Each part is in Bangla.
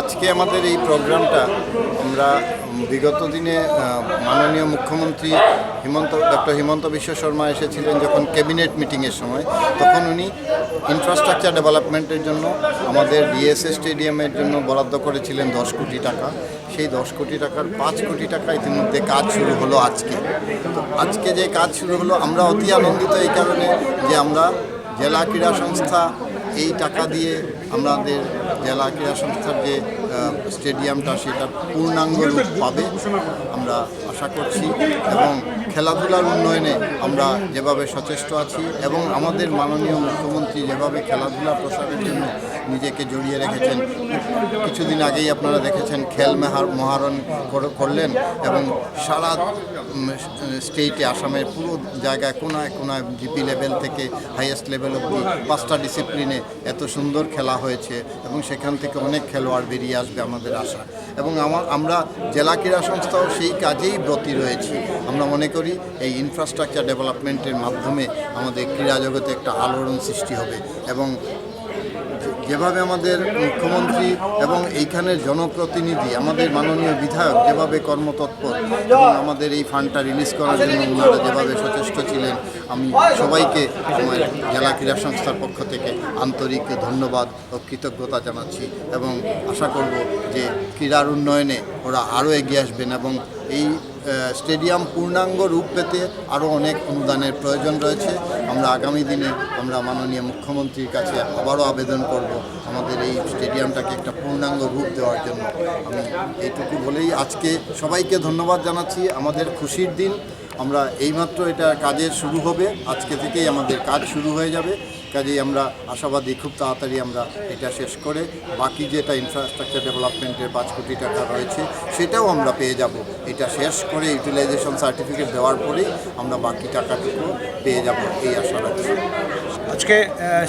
আজকে আমাদের এই প্রোগ্রামটা আমরা বিগত দিনে মাননীয় মুখ্যমন্ত্রী হিমন্ত, ডক্টর হিমন্ত বিশ্ব শর্মা এসেছিলেন যখন ক্যাবিনেট মিটিংয়ের সময়। তখন উনি ইনফ্রাস্ট্রাকচার ডেভেলপমেন্টের জন্য, আমাদের ডিএসএ স্টেডিয়ামের জন্য বরাদ্দ করেছিলেন দশ কোটি টাকা। সেই দশ কোটি টাকার পাঁচ কোটি টাকা ইতিমধ্যে কাজ শুরু হলো আজকে। তো আজকে যে কাজ শুরু হলো, আমরা অতি আনন্দিত এই কারণে যে আমরা জেলা ক্রীড়া সংস্থা এই টাকা দিয়ে আমাদের জেলা ক্রীড়া সংস্থার যে স্টেডিয়ামটা, সেটা পূর্ণাঙ্গ রূপ পাবে, আমরা আশা করছি। এবং খেলাধুলার উন্নয়নে আমরা যেভাবে সচেষ্ট আছি এবং আমাদের মাননীয় মুখ্যমন্ত্রী যেভাবে খেলাধুলা প্রসারের জন্য নিজেকে জড়িয়ে রেখেছেন। কিছুদিন আগেই আপনারা দেখেছেন খেল মেহার মহারণ করলেন এবং সারা স্টেটে আসামের পুরো জায়গায় কোনায় কোনায় জিপি লেভেল থেকে হাইয়েস্ট লেভেল অব্দি পাঁচটা ডিসিপ্লিনে এত সুন্দর খেলা হয়েছে এবং সেখান থেকে অনেক খেলোয়াড় বেরিয়ে আসবে আমাদের আশা। এবং আমার, আমরা জেলা ক্রীড়া সংস্থাও সেই কাজেই ব্রতী রয়েছি। আমরা মনে করি এই ইনফ্রাস্ট্রাকচার ডেভেলপমেন্টের মাধ্যমে আমাদের ক্রীড়া জগতে একটা আলোড়ন সৃষ্টি হবে এবং যেভাবে আমাদের মুখ্যমন্ত্রী এবং এইখানের জনপ্রতিনিধি, আমাদের মাননীয় বিধায়ক যেভাবে কর্মতৎপর এবং আমাদের এই ফান্ডটা রিলিজ করার জন্য ওনারা যেভাবে সচেষ্ট ছিলেন, আমি সবাইকে আমার জেলা ক্রীড়া সংস্থার পক্ষ থেকে আন্তরিক ধন্যবাদ ও কৃতজ্ঞতা জানাচ্ছি এবং আশা করব যে ক্রীড়ার উন্নয়নে ওরা আরও এগিয়ে আসবেন এবং এই স্টেডিয়াম পূর্ণাঙ্গ রূপ পেতে আরও অনেক অনুদানের প্রয়োজন রয়েছে। আমরা আগামী দিনে আমরা মাননীয় মুখ্যমন্ত্রীর কাছে আবারও আবেদন করব আমাদের এই স্টেডিয়ামটাকে একটা পূর্ণাঙ্গ রূপ দেওয়ার জন্য। আমি এইটুকু বলেই আজকে সবাইকে ধন্যবাদ জানাচ্ছি। আমাদের খুশির দিন। আমরা এইমাত্র এটা কাজের শুরু হবে। আজকে থেকেই আমাদের কাজ শুরু হয়ে যাবে। কাজেই আমরা আশাবাদী, খুব তাড়াতাড়ি আমরা এটা শেষ করে বাকি যেটা ইনফ্রাস্ট্রাকচার ডেভেলপমেন্টের পাঁচ কোটি টাকা রয়েছে, সেটাও আমরা পেয়ে যাব। এটা শেষ করে ইউটিলাইজেশন সার্টিফিকেট দেওয়ার পরেই আমরা বাকি টাকাটুকু পেয়ে যাব এই আশা রাখছি। আজকে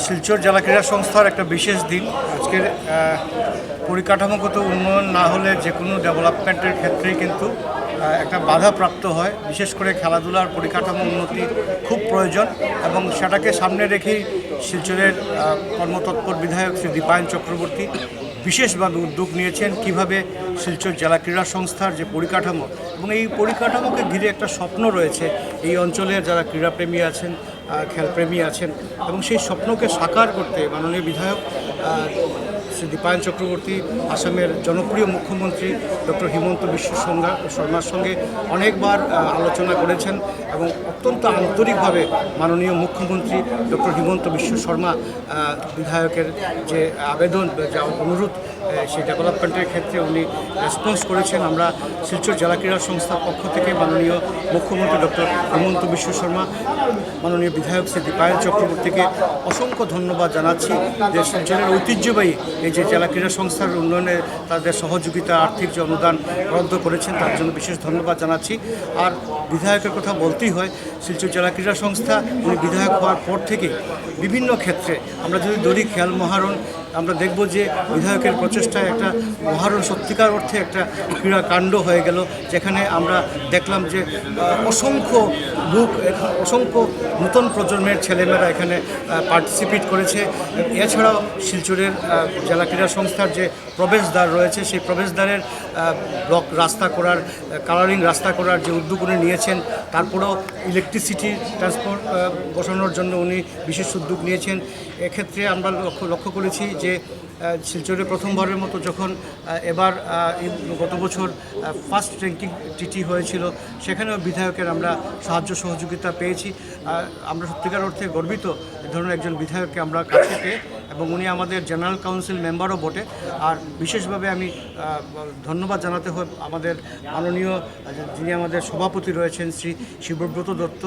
শিলচর জেলা ক্রীড়া সংস্থার একটা বিশেষ দিন। আজকের পরিকাঠামোগত উন্নয়ন না হলে যে কোনো ডেভেলপমেন্টের ক্ষেত্রেই কিন্তু একটা বাধা প্রাপ্ত হয়। বিশেষ করে খেলাধুলার পরিকাঠামো উন্নতি খুব প্রয়োজন এবং সেটাকে সামনে রেখেই শিলচরের কর্মতৎপর বিধায়ক শ্রী দীপায়ন চক্রবর্তী বিশেষভাবে উদ্যোগ নিয়েছেন কীভাবে শিলচর জেলা ক্রীড়া সংস্থার যে পরিকাঠামো এবং এই পরিকাঠামোকে ঘিরে একটা স্বপ্ন রয়েছে। এই অঞ্চলের যারা ক্রীড়াপ্রেমী আছেন খেলপ্রেমী আছেন এবং সেই স্বপ্নকে সাকার করতে মাননীয় বিধায়ক শ্রী দীপায়ন চক্রবর্তী, আসামের জনপ্রিয় মুখ্যমন্ত্রী ডক্টর হিমন্ত বিশ্ব শর্মা- শর্মার সঙ্গে অনেকবার আলোচনা করেছেন এবং অত্যন্ত আন্তরিকভাবে মাননীয় মুখ্যমন্ত্রী ডক্টর হিমন্ত বিশ্ব শর্মা বিধায়কের যে আবেদন যা অনুরোধ সেই ডেভেলপমেন্টের ক্ষেত্রে উনি রেসপন্স করেছেন। আমরা শিলচর জেলা ক্রীড়া সংস্থার পক্ষ থেকে মাননীয় মুখ্যমন্ত্রী ডক্টর হিমন্ত বিশ্ব শর্মা, মাননীয় বিধায়ক শ্রী দীপায়ন চক্রবর্তীকে অসংখ্য ধন্যবাদ জানাচ্ছি। যে শিলচরের ঐতিহ্যবাহী এই যে জেলা ক্রীড়া সংস্থার উন্নয়নে তাদের সহযোগিতা, আর্থিক যে অনুদান বরাদ্দ করেছেন, তার জন্য বিশেষ ধন্যবাদ জানাচ্ছি। আর বিধায়কের কথা বলতেই হয়, শিলচর জেলা ক্রীড়া সংস্থা, উনি বিধায়ক হওয়ার পর থেকে বিভিন্ন ক্ষেত্রে আমরা যদি দড়ি খেয়াল মহারণ আমরা দেখব যে বিধায়কের প্রচেষ্টায় একটা মহারণ সত্যিকার অর্থে একটা ক্রীড়া কাণ্ড হয়ে গেল, যেখানে আমরা দেখলাম যে অসংখ্য লোক অসংখ্য নতুন প্রজন্মের ছেলেমেয়েরা এখানে পার্টিসিপেট করেছে। এছাড়াও শিলচরের জেলা ক্রীড়া সংস্থার যে প্রবেশদ্বার রয়েছে, সেই প্রবেশদ্বারের ব্লক রাস্তা করার, কালারিং রাস্তা করার যে উদ্যোগ উনি নিয়েছেন, তারপরেও ইলেকট্রিসিটি ট্রান্সপোর্ট বসানোর জন্য উনি বিশেষ উদ্যোগ নিয়েছেন। এক্ষেত্রে আমরা লক্ষ্য লক্ষ্য করেছি যে শিলচরে প্রথমবারের মতো যখন এবার গত বছর ফার্স্ট র্যাঙ্কিং টিটি হয়েছিল, সেখানেও বিধায়কের আমরা সাহায্য সহযোগিতা পেয়েছি। আমরা সত্যিকার অর্থে গর্বিত ধরনের একজন বিধায়ককে আমরা কাছে পেয়ে এবং উনি আমাদের জেনারেল কাউন্সিল মেম্বারও বটে। আর বিশেষভাবে আমি ধন্যবাদ জানাতে হয় আমাদের মাননীয়, যিনি আমাদের সভাপতি রয়েছেন, শ্রী শিবব্রত দত্ত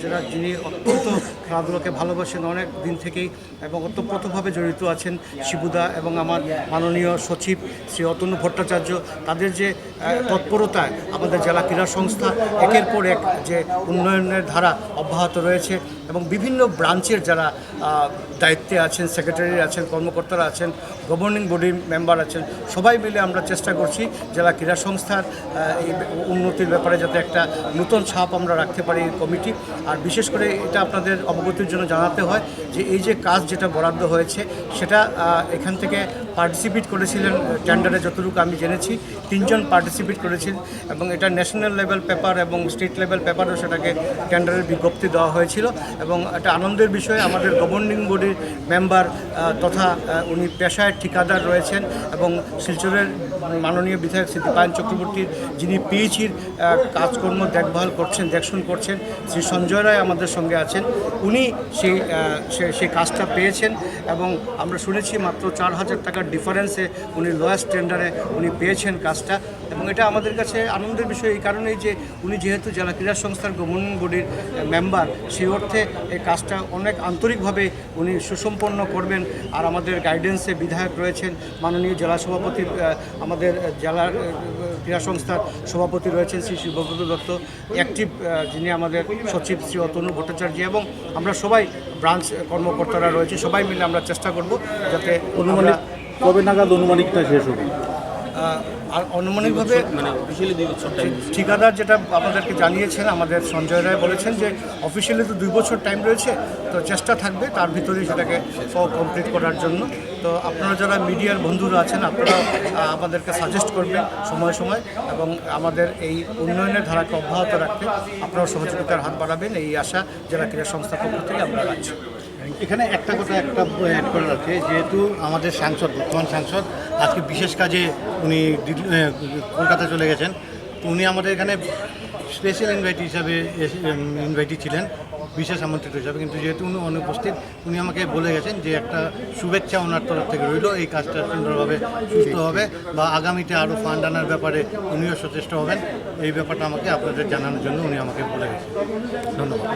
যারা, যিনি অত্যন্ত খেলাধুলাকে ভালোবাসেন অনেক দিন থেকেই এবং অতপ্রতভাবে জড়িত আছেন শিবুদা এবং আমার মাননীয় সচিব শ্রী অতনু ভট্টাচার্য, তাদের যে তৎপরতায় আমাদের জেলা ক্রীড়া সংস্থা, একের পর এক যে উন্নয়নের ধারা অব্যাহত রয়েছে এবং বিভিন্ন ব্রাঞ্চের যারা দায়িত্বে আছেন সেক্রেটারি আছেন, কর্মকর্তারা আছেন গভর্নিং বডির মেম্বার আছেন, সবাই মিলে আমরা চেষ্টা করছি জেলা ক্রীড়া সংস্থার এই উন্নতির ব্যাপারে যাতে একটা নতুন ছাপ আমরা রাখতে পারি কমিটি আর বিশেষ করে এটা আপনাদের অবগতির জন্য জানাতে হয় যে এই যে কাজ যেটা বরাদ্দ হয়েছে, সেটা এখান থেকে পার্টিসিপেট করেছিলেন টেন্ডারে যতটুকু আমি জেনেছি, তিনজন পার্টিসিপেট করেছেন এবং এটা ন্যাশনাল লেভেল পেপার এবং স্টেট লেভেল পেপারও সেটাকে টেন্ডারের বিজ্ঞপ্তি দেওয়া হয়েছিল এবং এটা আনন্দের বিষয়, আমাদের গভর্নিং বডির মেম্বার তথা উনি পেশায় ঠিকাদার রয়েছেন এবং শিলচরের মাননীয় বিধায়ক শ্রী দীপায়ন চক্রবর্তীর যিনি পিএইচির কাজকর্ম দেখভাল করছেন, দেখশুন করছেন, শ্রী সঞ্জয় রায় আমাদের সঙ্গে আছেন। উনি সেই সেই কাজটা পেয়েছেন এবং আমরা শুনেছি মাত্র চার হাজার টাকার ডিফারেন্সে উনি লোয়েস্ট টেন্ডারে উনি পেয়েছেন কাজটা এবং এটা আমাদের কাছে আনন্দের বিষয় এই কারণেই যে উনি যেহেতু জেলা ক্রীড়া সংস্থার গভর্নিং বডির মেম্বার সেই অর্থে এই কাজটা অনেক আন্তরিকভাবে উনি সুসম্পন্ন করবেন। আর আমাদের গাইডেন্সে বিধায়ক রয়েছেন, মাননীয় জেলা সভাপতি আমাদের জেলার ক্রীড়া সংস্থার সভাপতি রয়েছেন শ্রী শিবব্রত দত্ত অ্যাক্টিভ যিনি আমাদের সচিব শ্রী অতনু ভট্টাচার্য এবং আমরা সবাই ব্রাঞ্চ কর্মকর্তারা রয়েছে সবাই মিলে আমরা চেষ্টা করব যাতে অনুমানিক কবে নাগাদ অনুমানিকটা শেষ হবে? আর অনুমানিকভাবে মানে ঠিকাদার যেটা আমাদেরকে জানিয়েছেন আমাদের সঞ্জয় রায় বলেছেন যে অফিসিয়ালি তো দুই বছর টাইম রয়েছে তো চেষ্টা থাকবে তার ভিতরেই সেটাকে কমপ্লিট করার জন্য। তো আপনারা যারা মিডিয়ার বন্ধুরা আছেন আপনারা আমাদেরকে সাজেস্ট করবেন সময় সময় এবং আমাদের এই উন্নয়নের ধারাকে অব্যাহত রাখতে আপনারা সহযোগিতার হাত বাড়াবেন। এই আশা জেলা ক্রীড়া সংস্থার পক্ষ থেকে আমরা রাখছি। এখানে একটা কথা একটা অ্যাড করার আছে, যেহেতু আমাদের সাংসদ, বর্তমান সাংসদ, আজকে বিশেষ কাজে উনি কলকাতা চলে গেছেন উনি আমাদের এখানে স্পেশাল ইনভাইটি হিসাবে ইনভাইটি ছিলেন, বিশেষ আমন্ত্রিত হিসাবে, কিন্তু যেহেতু উনি অনুপস্থিত, উনি আমাকে বলে গেছেন যে একটা শুভেচ্ছা ওনার তরফ থেকে রইল, এই কাজটা সুন্দরভাবে সুস্থ হবে বা আগামীতে আরও ফান্ড আনার ব্যাপারে উনিও সচেষ্ট হবেন, এই ব্যাপারটা আমাকে আপনাদের জানানোর জন্য উনি আমাকে বলে গেছেন। ধন্যবাদ।